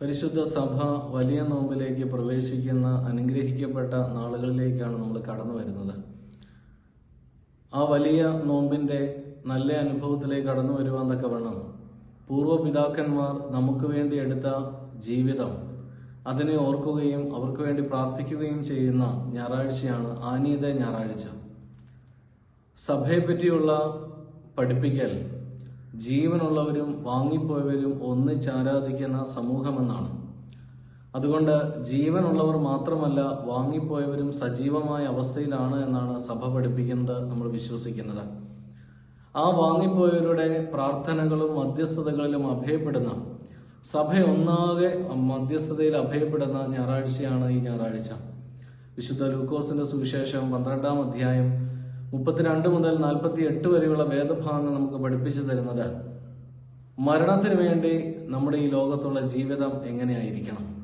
പരിശുദ്ധ സഭ വലിയ നോമ്പിലേക്ക് പ്രവേശിക്കുന്ന അനുഗ്രഹിക്കപ്പെട്ട നാളുകളിലേക്കാണ് നമ്മൾ കടന്നു വരുന്നത്. ആ വലിയ നോമ്പിന്റെ നല്ല അനുഭവത്തിലേക്ക് കടന്നു വരുവാൻ തക്കവണ്ണം പൂർവപിതാക്കന്മാർ നമുക്ക് വേണ്ടി എടുത്ത ജീവിതം അതിനെ ഓർക്കുകയും അവർക്ക് വേണ്ടി പ്രാർത്ഥിക്കുകയും ചെയ്യുന്ന ഞായറാഴ്ചയാണ് ആനീത ഞായറാഴ്ച. സഭയെ പറ്റിയുള്ള പഠിപ്പിക്കൽ ജീവനുള്ളവരും വാങ്ങിപ്പോയവരും ഒന്നിച്ചാരാധിക്കുന്ന സമൂഹമെന്നാണ്. അതുകൊണ്ട് ജീവനുള്ളവർ മാത്രമല്ല വാങ്ങിപ്പോയവരും സജീവമായ അവസ്ഥയിലാണ് എന്നാണ് സഭ പഠിപ്പിക്കുന്നത് നമ്മൾ വിശ്വസിക്കുന്നത്. ആ വാങ്ങിപ്പോയവരുടെ പ്രാർത്ഥനകളും മധ്യസ്ഥതകളിലും അഭയപ്പെടുന്ന സഭ ഒന്നാകെ മധ്യസ്ഥതയിൽ അഭയപ്പെടുന്ന ഞായറാഴ്ചയാണ് ഈ ഞായറാഴ്ച. വിശുദ്ധ ലൂക്കോസിന്റെ സുവിശേഷം പന്ത്രണ്ടാം അധ്യായം മുപ്പത്തിരണ്ട് മുതൽ നാൽപ്പത്തി എട്ട് വരെയുള്ള വേദഭാഗങ്ങൾ നമുക്ക് പഠിപ്പിച്ചു തരുന്നത് മരണത്തിന് വേണ്ടി നമ്മുടെ ഈ ലോകത്തുള്ള ജീവിതം എങ്ങനെയായിരിക്കണം?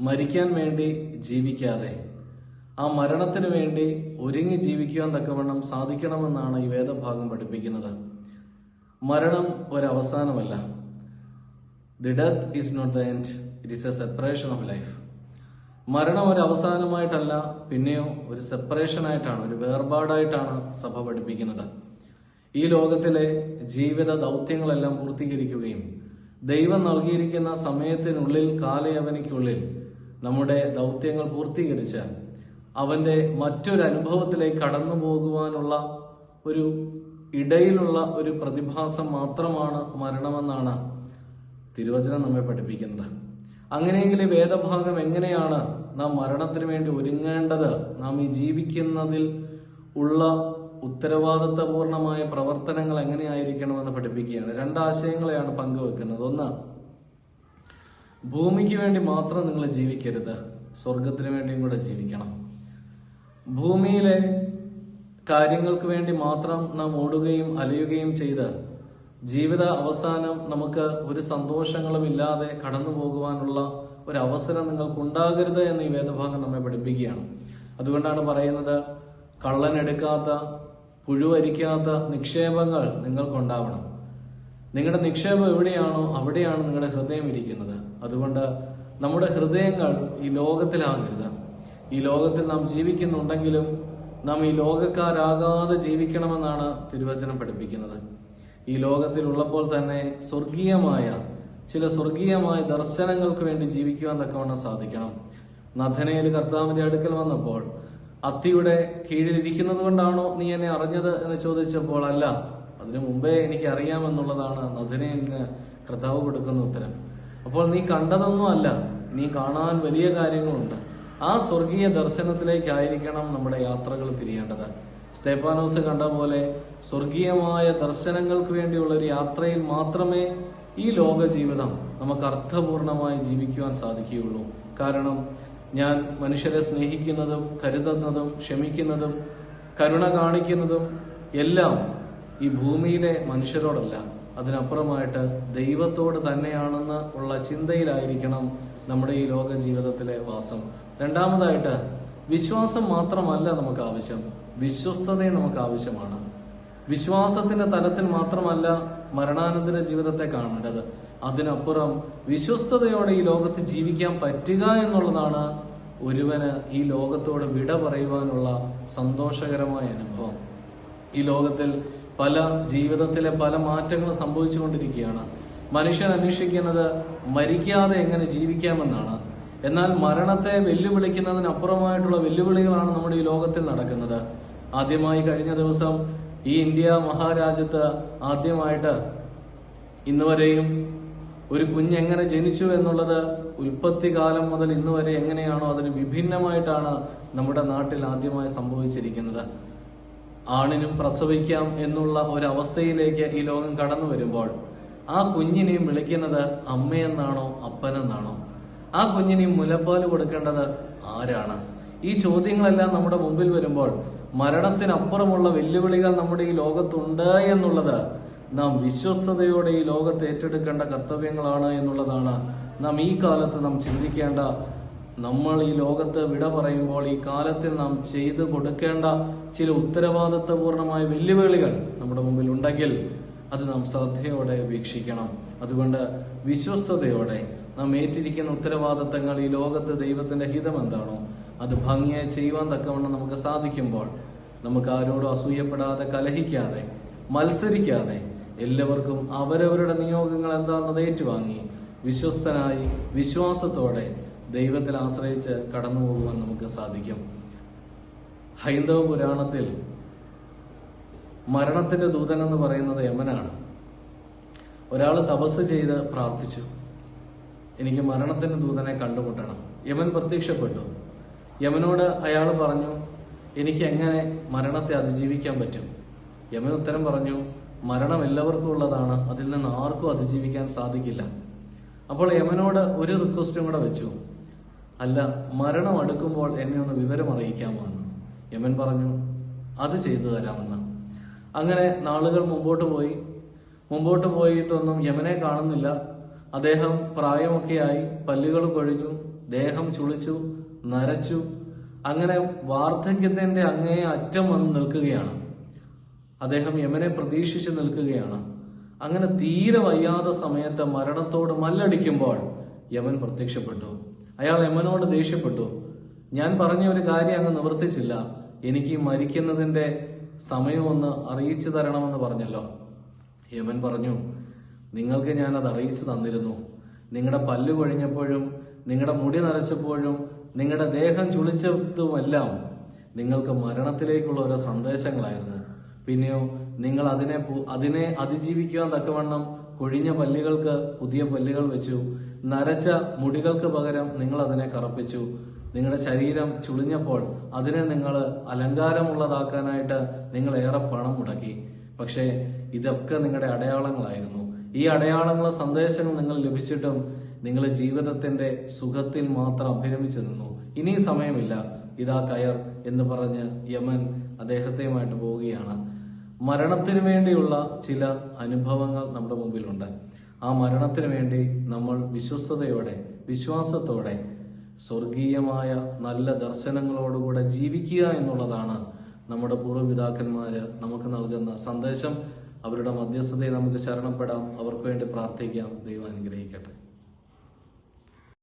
മരിക്കാൻ വേണ്ടി ജീവിക്കാതെ ആ മരണത്തിന് വേണ്ടി ഒരുങ്ങി ജീവിക്കുവാൻ തക്കവണ്ണം സാധിക്കണമെന്നാണ് ഈ വേദഭാഗം പഠിപ്പിക്കുന്നത്. മരണം ഒരവസാനമല്ല. The death is not the end. It is a separation of life. മരണം ഒരു അവസാനമായിട്ടല്ല പിന്നെയോ ഒരു സെപ്പറേഷൻ ആയിട്ടാണ് ഒരു വേർപാടായിട്ടാണ് സഭ പഠിപ്പിക്കുന്നത്. ഈ ലോകത്തിലെ ജീവിത ദൗത്യങ്ങളെല്ലാം പൂർത്തീകരിക്കുകയും ദൈവം നൽകിയിരിക്കുന്ന സമയത്തിനുള്ളിൽ കാലയവനിക്കുള്ളിൽ നമ്മുടെ ദൗത്യങ്ങൾ പൂർത്തീകരിച്ച് അവന്റെ മറ്റൊരു അനുഭവത്തിലേക്ക് കടന്നു പോകുവാനുള്ള ഒരു ഇടയിലുള്ള ഒരു പ്രതിഭാസം മാത്രമാണ് മരണമെന്നാണ് തിരുവചനം നമ്മെ പഠിപ്പിക്കുന്നത്. അങ്ങനെയെങ്കിൽ വേദഭാഗം എങ്ങനെയാണ് നാം മരണത്തിന് വേണ്ടി ഒരുങ്ങേണ്ടത്? നാം ഈ ജീവിക്കുന്നതിൽ ഉള്ള ഉത്തരവാദിത്തപൂർണമായ പ്രവർത്തനങ്ങൾ എങ്ങനെയായിരിക്കണമെന്ന് പഠിപ്പിക്കുകയാണ്. രണ്ടാശയങ്ങളെയാണ് പങ്കുവെക്കുന്നത്. ഒന്ന് ഭൂമിക്ക് വേണ്ടി മാത്രം നിങ്ങൾ ജീവിക്കരുത്. സ്വർഗത്തിന് വേണ്ടിയും കൂടെ ജീവിക്കണം. ഭൂമിയിലെ കാര്യങ്ങൾക്ക് വേണ്ടി മാത്രം നാം ഓടുകയും അലയുകയും ചെയ്ത് ജീവിത അവസാനം നമുക്ക് ഒരു സന്തോഷങ്ങളും ഇല്ലാതെ കടന്നു പോകുവാനുള്ള ഒരു അവസരം നിങ്ങൾക്ക് ഉണ്ടാകരുത് എന്ന് ഈ വേദഭാഗം നമ്മെ പഠിപ്പിക്കുകയാണ്. അതുകൊണ്ടാണ് പറയുന്നത് കള്ളനെടുക്കാത്ത പുഴുവരിക്കാത്ത നിക്ഷേപങ്ങൾ നിങ്ങൾക്കുണ്ടാവണം. നിങ്ങളുടെ നിക്ഷേപം എവിടെയാണോ അവിടെയാണ് നിങ്ങളുടെ ഹൃദയം ഇരിക്കുന്നത്. അതുകൊണ്ട് നമ്മുടെ ഹൃദയങ്ങൾ ഈ ലോകത്തിലാകരുത്. ഈ ലോകത്തിൽ നാം ജീവിക്കുന്നുണ്ടെങ്കിലും നാം ഈ ലോകക്കാരാകാതെ ജീവിക്കണമെന്നാണ് തിരുവചനം പഠിപ്പിക്കുന്നത്. ഈ ലോകത്തിലുള്ളപ്പോൾ തന്നെ സ്വർഗീയമായ ചില സ്വർഗീയമായ ദർശനങ്ങൾക്ക് വേണ്ടി ജീവിക്കുവാൻ തക്കവണ്ണം സാധിക്കണം. നഥനയിൽ കർത്താവിന്റെ അടുക്കൽ വന്നപ്പോൾ അത്തിയുടെ കീഴിലിരിക്കുന്നത് കൊണ്ടാണോ നീ എന്നെ അറിഞ്ഞത് എന്ന് ചോദിച്ചപ്പോൾ അല്ല അതിനു മുമ്പേ എനിക്ക് അറിയാമെന്നുള്ളതാണ് നഥനയിലിന് കർത്താവ് കൊടുക്കുന്ന ഉത്തരം. അപ്പോൾ നീ കണ്ടതൊന്നും അല്ല നീ കാണാൻ വലിയ കാര്യങ്ങളുണ്ട്. ആ സ്വർഗീയ ദർശനത്തിലേക്കായിരിക്കണം നമ്മുടെ യാത്രകൾ തിരിയേണ്ടത്. സ്തേപ്പാനോസ് കണ്ട പോലെ സ്വർഗീയമായ ദർശനങ്ങൾക്ക് വേണ്ടിയുള്ള ഒരു യാത്രയിൽ മാത്രമേ ഈ ലോക ജീവിതം നമുക്ക് അർത്ഥപൂർണമായി ജീവിക്കുവാൻ സാധിക്കുകയുള്ളൂ. കാരണം ഞാൻ മനുഷ്യരെ സ്നേഹിക്കുന്നതും കരുതുന്നതും ക്ഷമിക്കുന്നതും കരുണ കാണിക്കുന്നതും എല്ലാം ഈ ഭൂമിയിലെ മനുഷ്യരോടല്ല. അതിനപ്പുറമായിട്ട് ദൈവത്തോട് തന്നെയാണെന്ന് ഉള്ള ചിന്തയിലായിരിക്കണം നമ്മുടെ ഈ ലോക ജീവിതത്തിലെ വാസം. രണ്ടാമതായിട്ട് വിശ്വാസം മാത്രമല്ല നമുക്ക് ആവശ്യം. വിശ്വസ്തതയും നമുക്ക് ആവശ്യമാണ്. വിശ്വാസത്തിന്റെ തലത്തിൽ മാത്രമല്ല മരണാനന്തര ജീവിതത്തെ കാണേണ്ടത്. അതിനപ്പുറം വിശ്വസ്തതയോടെ ഈ ലോകത്ത് ജീവിക്കാൻ പറ്റുക എന്നുള്ളതാണ് ഒരുവന് ഈ ലോകത്തോട് വിട പറയുവാനുള്ള സന്തോഷകരമായ അനുഭവം. ഈ ലോകത്തിൽ പല ജീവിതത്തിലെ പല മാറ്റങ്ങളും സംഭവിച്ചുകൊണ്ടിരിക്കുകയാണ്. മനുഷ്യൻ അന്വേഷിക്കുന്നത് മരിക്കാതെ എങ്ങനെ ജീവിക്കാമെന്നാണ്. എന്നാൽ മരണത്തെ വെല്ലുവിളിക്കുന്നതിനപ്പുറമായിട്ടുള്ള വെല്ലുവിളികളാണ് നമ്മുടെ ഈ ലോകത്തിൽ നടക്കുന്നത്. ആദ്യമായി കഴിഞ്ഞ ദിവസം ഈ ഇന്ത്യ മഹാരാജ്യത്ത് ആദ്യമായിട്ട് ഇന്നുവരെയും ഒരു കുഞ്ഞ് എങ്ങനെ ജനിച്ചു എന്നുള്ളത് ഉൽപ്പത്തി കാലം മുതൽ ഇന്ന് വരെ എങ്ങനെയാണോ അതിന് വിഭിന്നമായിട്ടാണ് നമ്മുടെ നാട്ടിൽ ആദ്യമായി സംഭവിച്ചിരിക്കുന്നത്. ആണിനും പ്രസവിക്കാം എന്നുള്ള ഒരവസ്ഥയിലേക്ക് ഈ ലോകം കടന്നു വരുമ്പോൾ ആ കുഞ്ഞിനെയും വിളിക്കുന്നത് അമ്മയെന്നാണോ അപ്പനെന്നാണോ? ആ കുഞ്ഞിനെയും മുലപ്പാൽ കൊടുക്കേണ്ടത് ആരാണ്? ഈ ചോദ്യങ്ങളെല്ലാം നമ്മുടെ മുമ്പിൽ വരുമ്പോൾ മരണത്തിനപ്പുറമുള്ള വെല്ലുവിളികൾ നമ്മുടെ ഈ ലോകത്തുണ്ട് എന്നുള്ളത് നാം വിശ്വസ്തയോടെ ഈ ലോകത്ത് ഏറ്റെടുക്കേണ്ട കർത്തവ്യങ്ങളാണ് എന്നുള്ളതാണ് നാം ഈ കാലത്ത് നാം ചിന്തിക്കേണ്ട. നമ്മൾ ഈ ലോകത്ത് വിട പറയുമ്പോൾ ഈ കാലത്തിൽ നാം ചെയ്തു കൊടുക്കേണ്ട ചില ഉത്തരവാദിത്വപൂർണമായ വെല്ലുവിളികൾ നമ്മുടെ മുമ്പിൽ ഉണ്ടെങ്കിൽ അത് നാം ശ്രദ്ധയോടെ വീക്ഷിക്കണം. അതുകൊണ്ട് വിശ്വസ്തയോടെ നാം ഏറ്റിരിക്കുന്ന ഉത്തരവാദിത്തങ്ങൾ ഈ ലോകത്ത് ദൈവത്തിന്റെ ഹിതം എന്താണോ അത് ഭംഗിയായി ചെയ്യുവാൻ തക്കവണ്ണം നമുക്ക് സാധിക്കുമ്പോൾ നമുക്ക് ആരോടും അസൂയപ്പെടാതെ കലഹിക്കാതെ മത്സരിക്കാതെ എല്ലാവർക്കും അവരവരുടെ നിയോഗങ്ങൾ എന്താണെന്നത് ഏറ്റുവാങ്ങി വിശ്വസ്തനായി വിശ്വാസത്തോടെ ദൈവത്തിൽ ആശ്രയിച്ച് കടന്നു പോകുവാൻ നമുക്ക് സാധിക്കും. ഹൈന്ദവ പുരാണത്തിൽ മരണത്തിന്റെ ദൂതൻ എന്ന് പറയുന്നത് യമനാണ്. ഒരാൾ തപസ് ചെയ്ത് പ്രാർത്ഥിച്ചു. എനിക്ക് മരണത്തിന്റെ ദൂതനെ കണ്ടുമുട്ടണം. യമൻ പ്രത്യക്ഷപ്പെട്ടു. യമനോട് അയാൾ പറഞ്ഞു എനിക്ക് എങ്ങനെ മരണത്തെ അതിജീവിക്കാൻ പറ്റും? യമൻ ഉത്തരം പറഞ്ഞു മരണം എല്ലാവർക്കും ഉള്ളതാണ് അതിൽ നിന്ന് ആർക്കും അതിജീവിക്കാൻ സാധിക്കില്ല. അപ്പോൾ യമനോട് ഒരു റിക്വസ്റ്റും കൂടെ വെച്ചു. അല്ല മരണം അടുക്കുമ്പോൾ എന്നെ ഒന്ന് വിവരം അറിയിക്കാമോ എന്ന് യമൻ പറഞ്ഞു അത് ചെയ്തു തരാമെന്ന്. അങ്ങനെ നാളുകൾ മുമ്പോട്ട് പോയി. മുമ്പോട്ട് പോയിട്ടൊന്നും യമനെ കാണുന്നില്ല. അദ്ദേഹം പ്രായമൊക്കെയായി പല്ലുകൾ കൊഴിഞ്ഞു ദേഹം ചുളിച്ചു നരച്ചു. അങ്ങനെ വാർദ്ധക്യത്തിന്റെ അങ്ങേ അറ്റം വന്ന് നിൽക്കുകയാണ്. അദ്ദേഹം യമനെ പ്രതീക്ഷിച്ച് നിൽക്കുകയാണ്. അങ്ങനെ തീരെ വയ്യാത്ത സമയത്ത് മരണത്തോട് മല്ലടിക്കുമ്പോൾ യമൻ പ്രത്യക്ഷപ്പെട്ടു. അയാൾ യമനോട് ദേഷ്യപ്പെട്ടു. ഞാൻ പറഞ്ഞ ഒരു കാര്യം അങ്ങ് നിവർത്തിച്ചില്ല. എനിക്ക് മരിക്കുന്നതിന്റെ സമയമൊന്ന് അറിയിച്ചു തരണമെന്ന് പറഞ്ഞല്ലോ. യമൻ പറഞ്ഞു നിങ്ങൾക്ക് ഞാൻ അത് അറിയിച്ചു തന്നിരുന്നു. നിങ്ങളുടെ പല്ല് കൊഴിഞ്ഞപ്പോഴും നിങ്ങളുടെ മുടി നരച്ചപ്പോഴും നിങ്ങളുടെ ദേഹം ചുളിച്ചതുമെല്ലാം നിങ്ങൾക്ക് മരണത്തിലേക്കുള്ള ഓരോ സന്ദേശങ്ങളായിരുന്നു. പിന്നെയോ നിങ്ങൾ അതിനെ അതിനെ അതിജീവിക്കുവാൻ തക്കവണ്ണം കൊഴിഞ്ഞ പല്ലുകൾക്ക് പുതിയ പല്ലുകൾ വെച്ചു. നരച്ച മുടികൾക്ക് പകരം നിങ്ങൾ അതിനെ കറപ്പിച്ചു. നിങ്ങളുടെ ശരീരം ചുളിഞ്ഞപ്പോൾ അതിനെ നിങ്ങൾ അലങ്കാരമുള്ളതാക്കാനായിട്ട് നിങ്ങൾ ഏറെ പണം മുടക്കി. പക്ഷേ ഇതൊക്കെ നിങ്ങളുടെ അടയാളങ്ങളായിരുന്നു. ഈ അടയാളങ്ങളും സന്ദേശങ്ങൾ നിങ്ങൾ ലഭിച്ചിട്ടും നിങ്ങൾ ജീവിതത്തിന്റെ സുഖത്തിൽ മാത്രം അഭിരമിച്ചു നിന്നു. ഇനി സമയമില്ല. ഇതാ കയർ എന്ന് പറഞ്ഞ് യമൻ അദ്ദേഹത്തെയുമായിട്ട് പോവുകയാണ്. മരണത്തിന് വേണ്ടിയുള്ള ചില അനുഭവങ്ങൾ നമ്മുടെ മുമ്പിലുണ്ട്. ആ മരണത്തിന് വേണ്ടി നമ്മൾ വിശ്വസ്തയോടെ വിശ്വാസത്തോടെ സ്വർഗീയമായ നല്ല ദർശനങ്ങളോടുകൂടെ ജീവിക്കുക എന്നുള്ളതാണ് നമ്മുടെ പൂർവപിതാക്കന്മാര് നമുക്ക് നൽകുന്ന സന്ദേശം. അവരുടെ മധ്യസ്ഥതയെ നമുക്ക് ശരണപ്പെടാം. അവർക്ക് വേണ്ടി പ്രാർത്ഥിക്കാം. ദൈവം അനുഗ്രഹിക്കട്ടെ.